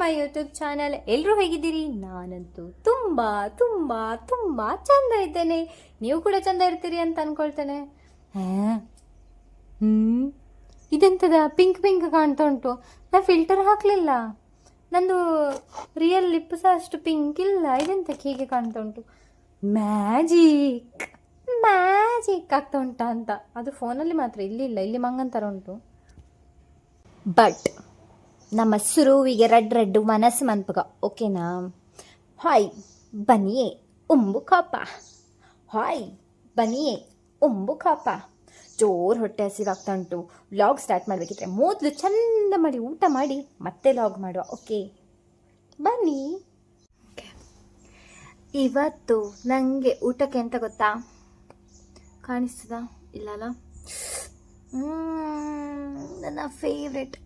ಮೈ YouTube channel ಎಲ್ಲರೂ ಹೇಗಿದ್ದೀರಿ? ನಾನಂತೂ ತುಂಬ ತುಂಬ ತುಂಬ ಚಂದ ಇದ್ದೇನೆ. ನೀವು ಕೂಡ ಚಂದ ಇರ್ತೀರಿ ಅಂತ ಅನ್ಕೊಳ್ತೇನೆ. ಹ್ಞೂ ಇದೆಂತದ? ಪಿಂಕ್ ಪಿಂಕ್ ಕಾಣ್ತಾ ಉಂಟು. ನಾ ಫಿಲ್ಟರ್ ಹಾಕಲಿಲ್ಲ. ನಂದು ರಿಯಲ್ ಲಿಪ್ ಸಹ ಅಷ್ಟು ಪಿಂಕ್ ಇಲ್ಲ. ಇದೆಂತಕ್ಕೆ ಹೀಗೆ ಕಾಣ್ತಾ ಉಂಟು? ಮ್ಯಾಜಿಕ್ ಮ್ಯಾಜಿಕ್ ಆಗ್ತಾ ಉಂಟಾ ಅಂತ ಅದು ಫೋನಲ್ಲಿ ಮಾತ್ರ ಇಲ್ಲಿ, ಇಲ್ಲ. ಇಲ್ಲಿ ಮಂಗಂತರ ಉಂಟು. ಬಟ್ ನಮ್ಮ ಸುರುವಿಗೆ ರೆಡ್ ರೆಡ್ ಮನಸ್ಸು ಮನ್ಪಗ. ಓಕೆನಾ? ಹಾಯ್ ಬನಿಯೇ ಉಂಬು ಕಾಪ. ಹಾಯ್ ಬನಿಯೇ ಉಂಬು ಕಾಪ. ಜೋರು ಹೊಟ್ಟೆ ಹಸಿವಾಗ್ತಾ ಉಂಟು ವ್ಲಾಗ್ ಸ್ಟಾರ್ಟ್ ಮಾಡಬೇಕಿದ್ರೆ ಮೊದಲು ಚಂದ ಮಾಡಿ, ಊಟ ಮಾಡಿ, ಮತ್ತೆ ಲಾಗ್ ಮಾಡುವ. ಓಕೆ? ಬನ್ನಿ. ಇವತ್ತು ನನಗೆ ಊಟಕ್ಕೆ ಎಂತ ಗೊತ್ತಾ? ಕಾಣಿಸ್ತದಾ? ಇಲ್ಲಲ್ಲ? ನನ್ನ ಫೇವ್ರೆಟ್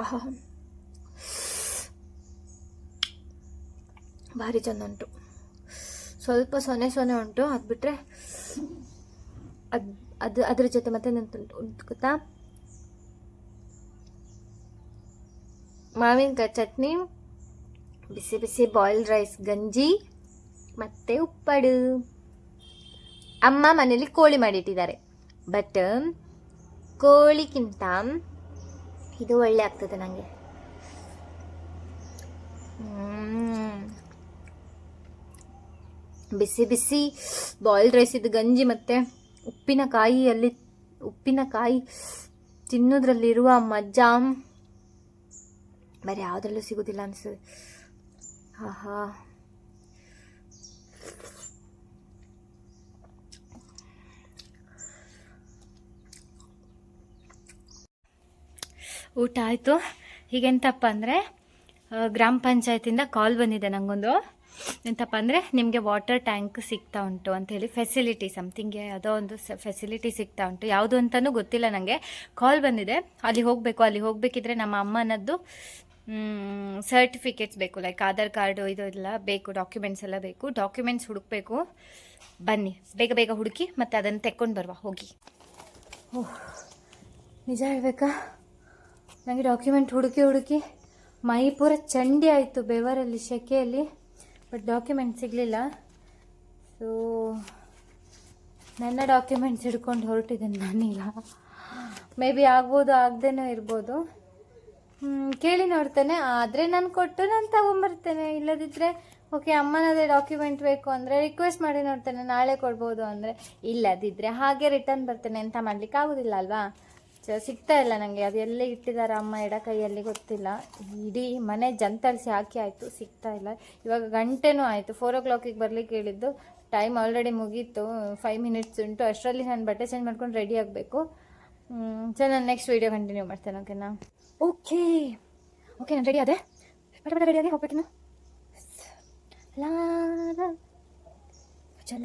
ಆಹಾ ಭಾರಿ ಚಂದ ಉಂಟು ಸ್ವಲ್ಪ ಸೊನೆ ಸೊನೆ ಉಂಟು ಅದು ಬಿಟ್ಟರೆ ಅದು ಅದು ಅದ್ರ ಜೊತೆ ಮತ್ತೆ ಉಂಟು ಉಂಟು ಗೊತ್ತಾ ಮಾವಿನಕಾಯಿ ಚಟ್ನಿ ಬಿಸಿ ಬಿಸಿ ಬಾಯ್ಲ್ಡ್ ರೈಸ್ ಗಂಜಿ ಮತ್ತೆ ಉಪ್ಪಡು ಅಮ್ಮ ಮನೇಲಿ ಕೋಳಿ ಮಾಡಿಟ್ಟಿದ್ದಾರೆ. ಬಟ್ ಕೋಳಿಗಿಂತ ಇದು ಒಳ್ಳೆ ಆಗ್ತದೆ ನನಗೆ ಬಿಸಿ ಬಿಸಿ ಬಾಯ್ಲ್ಡ್ ರೈಸ್ ಇದು ಗಂಜಿ ಮತ್ತು ಉಪ್ಪಿನಕಾಯಿಯಲ್ಲಿ, ಉಪ್ಪಿನಕಾಯಿ ತಿನ್ನೋದ್ರಲ್ಲಿರುವ ಮಜಾ ಬೇರೆ ಯಾವುದ್ರಲ್ಲೂ ಸಿಗೋದಿಲ್ಲ ಅನಿಸ್ತದೆ ಆಹಾ. ಊಟ ಆಯಿತು. ಹೀಗೆಂತಪ್ಪ ಅಂದರೆ ಗ್ರಾಮ ಪಂಚಾಯತಿಂದ ಕಾಲ್ ಬಂದಿದೆ ನನಗೊಂದು ಎಂತಪ್ಪ ಅಂದರೆ, ನಿಮಗೆ ವಾಟರ್ ಟ್ಯಾಂಕ್ ಸಿಗ್ತಾ ಉಂಟು ಅಂಥೇಳಿ ಫೆಸಿಲಿಟಿ ಸಮಥಿಂಗ್ ಯಾವುದೋ ಒಂದು ಫೆಸಿಲಿಟಿ ಸಿಗ್ತಾ ಉಂಟು. ಯಾವುದು ಅಂತಲೂ ಗೊತ್ತಿಲ್ಲ ನನಗೆ ಕಾಲ್ ಬಂದಿದೆ. ಅಲ್ಲಿ ಹೋಗಬೇಕು, ಅಲ್ಲಿ ಹೋಗಬೇಕಿದ್ರೆ ನಮ್ಮ ಅಮ್ಮನದ್ದು ಸರ್ಟಿಫಿಕೇಟ್ಸ್ ಬೇಕು ಲೈಕ್ ಆಧಾರ್ ಕಾರ್ಡು ಇದು ಎಲ್ಲ ಬೇಕು ಡಾಕ್ಯುಮೆಂಟ್ಸ್ ಎಲ್ಲ ಬೇಕು. ಡಾಕ್ಯುಮೆಂಟ್ಸ್ ಹುಡುಕ್ಬೇಕು. ಬನ್ನಿ, ಬೇಗ ಬೇಗ ಹುಡುಕಿ ಮತ್ತು ಅದನ್ನು ತೆಕ್ಕೊಂಡು ಬರುವ, ಹೋಗಿ. ಓಹ್, ನಿಜ ಹೇಳ್ಬೇಕಾ? ನನಗೆ ಡಾಕ್ಯುಮೆಂಟ್ ಹುಡುಕಿ ಹುಡುಕಿ ಮೈ ಪೂರ ಚಂಡಿ ಆಯಿತು ಬೆವರಲ್ಲಿ, ಶೆಕೆಯಲ್ಲಿ. ಬಟ್ ಡಾಕ್ಯುಮೆಂಟ್ ಸಿಗಲಿಲ್ಲ. ಸೊ ನನ್ನ ಡಾಕ್ಯುಮೆಂಟ್ಸ್ ಹಿಡ್ಕೊಂಡು ಹೊರಟಿದ್ದೀನಿ ನಾನೀಗ. ಮೇ ಬಿ ಆಗ್ಬೋದು, ಆಗದೇನೋ ಇರ್ಬೋದು. ಕೇಳಿ ನೋಡ್ತೇನೆ. ಆದರೆ ನಾನು ಕೊಟ್ಟು ನಾನು ತಗೊಂಬರ್ತೇನೆ. ಇಲ್ಲದಿದ್ದರೆ ಓಕೆ ಅಮ್ಮನದೇ ಡಾಕ್ಯುಮೆಂಟ್ ಬೇಕು ಅಂದರೆ ರಿಕ್ವೆಸ್ಟ್ ಮಾಡಿ ನೋಡ್ತೇನೆ. ನಾಳೆ ಕೊಡ್ಬೋದು ಅಂದರೆ. ಇಲ್ಲದಿದ್ದರೆ ಹಾಗೆ ರಿಟರ್ನ್ ಬರ್ತೇನೆ. ಅಂತ ಮಾಡಲಿಕ್ಕೆ ಆಗೋದಿಲ್ಲ ಅಲ್ವಾ? ಸಿಗ್ತಾ ಇಲ್ಲ ನನಗೆ ಅದು ಎಲ್ಲಿ ಇಟ್ಟಿದ್ದಾರೆ ಅಮ್ಮ ಎಡ ಕೈಯಲ್ಲಿ ಗೊತ್ತಿಲ್ಲ. ಇಡೀ ಮನೆ ಜಂತಳಿಸಿ ಹಾಕಿ ಆಯಿತು, ಸಿಗ್ತಾ ಇಲ್ಲ. ಇವಾಗ ಗಂಟೆನೂ ಆಯಿತು. ಫೋರ್ ಓ ಕ್ಲಾಕಿಗೆ ಬರ್ಲಿಕ್ಕೆ ಹೇಳಿದ್ದು ಟೈಮ್ ಆಲ್ರೆಡಿ ಮುಗೀತು. ಫೈವ್ ಮಿನಿಟ್ಸ್ ಉಂಟು. ಅಷ್ಟರಲ್ಲಿ ನಾನು ಬಟ್ಟೆ ಚೇಂಜ್ ಮಾಡ್ಕೊಂಡು ರೆಡಿ ಆಗಬೇಕು. ಸರ್, ನಾನು ನೆಕ್ಸ್ಟ್ ವೀಡಿಯೋ ಕಂಟಿನ್ಯೂ ಮಾಡ್ತೇನೆ ಓಕೆನಾ ಓಕೆ ಓಕೆ ನಾನು ರೆಡಿ ಆದೆ? ಬಡ ರೆಡಿ ಆಗಿ ಹೋಗ್ಬೇಕಿನ್ನು ಲಾ ಲಾ. ಚಲ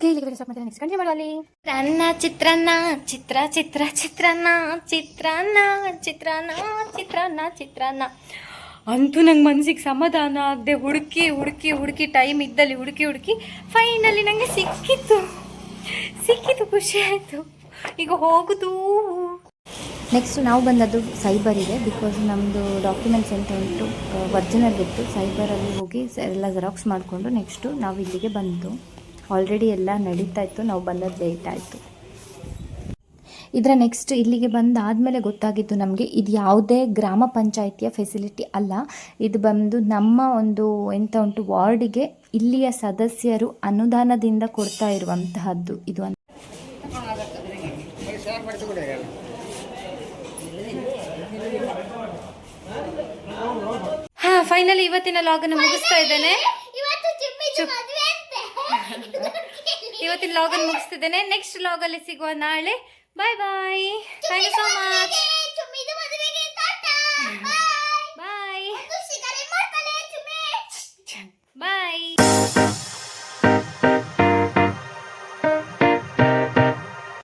ಓಕೆ ಇಲ್ಲಿಗೆ ಸ್ಟಾಪ್ ಮಾಡ್ತೀನಿ. ನೆಕ್ಸ್ಟ್ ಕಂಟಿನ್ಯೂ ಮಾಡಲಿ ಚಿತ್ರಾನ್ನ ಚಿತ್ರಾನ್ನ ಚಿತ್ರ ಚಿತ್ರ ಚಿತ್ರಾನ್ನ ಚಿತ್ರಾನ್ನ ಚಿತ್ರಾನ್ನ ಚಿತ್ರಾನ್ನ ಚಿತ್ರಾನ್ನ. ಅಂತೂ ನಂಗೆ ಮನ್ಸಿಗೆ ಸಮಾಧಾನ ಆಗದೆ ಹುಡುಕಿ ಹುಡುಕಿ ಹುಡುಕಿ ಟೈಮ್ ಇದ್ದಲ್ಲಿ ಹುಡುಕಿ ಹುಡುಕಿ ಫೈನಲಿ ನನಗೆ ಸಿಕ್ಕಿತ್ತು. ಸಿಕ್ಕಿತು ಖುಷಿ ಆಯಿತು. ಈಗ ಹೋಗುದು. ನೆಕ್ಸ್ಟ್ ನಾವು ಬಂದದ್ದು ಸೈಬರ್ ಇದೆ ಬಿಕಾಸ್ ನಮ್ಮದು ಡಾಕ್ಯುಮೆಂಟ್ಸ್ ಅಂತ ಉಂಟು ಒರ್ಜಿನಲ್ ಇತ್ತು. ಸೈಬರಲ್ಲಿ ಹೋಗಿ ಎಲ್ಲ ಜೆರಾಕ್ಸ್ ಮಾಡಿಕೊಂಡು ನೆಕ್ಸ್ಟು ನಾವು ಇಲ್ಲಿಗೆ ಬಂದು. ಆಲ್ರೆಡಿ ಎಲ್ಲ ನಡೀತಾ ಇತ್ತು ನಾವು ಬಂದದ್ದು ಲೇಟ್ ಆಯಿತು. ಇದರ ನೆಕ್ಸ್ಟ್ ಇಲ್ಲಿಗೆ ಬಂದಾದಮೇಲೆ ಗೊತ್ತಾಗಿದ್ದು ನಮಗೆ ಇದು ಯಾವುದೇ ಗ್ರಾಮ ಪಂಚಾಯಿತಿಯ ಫೆಸಿಲಿಟಿ ಅಲ್ಲ. ಇದು ಬಂದು ನಮ್ಮ ಒಂದು ಎಂಥ ಉಂಟು ವಾರ್ಡಿಗೆ ಇಲ್ಲಿಯ ಸದಸ್ಯರು ಅನುದಾನದಿಂದ ಕೊಡ್ತಾ ಇರುವಂತಹದ್ದು. ಇದು ಅಂತ ಹಾಂ ಫೈನಲಿ ಇವತ್ತಿನ ಲಾಗನ್ನು ಮುಗಿಸ್ತಾ ಇದ್ದೇನೆ ಇವತ್ತು ಚಿಮ್ಮಿದು ಮದುವೆ ಅಂತೆ ಇವತ್ತಿನ ಲಾಗನ್ ಮುಗಿಸ್ತಿದ್ದೇನೆ. ನೆಕ್ಸ್ಟ್ ಲಾಗಲ್ಲಿ ಸಿಗುವ ನಾಳೆ. Bye bye thank you so much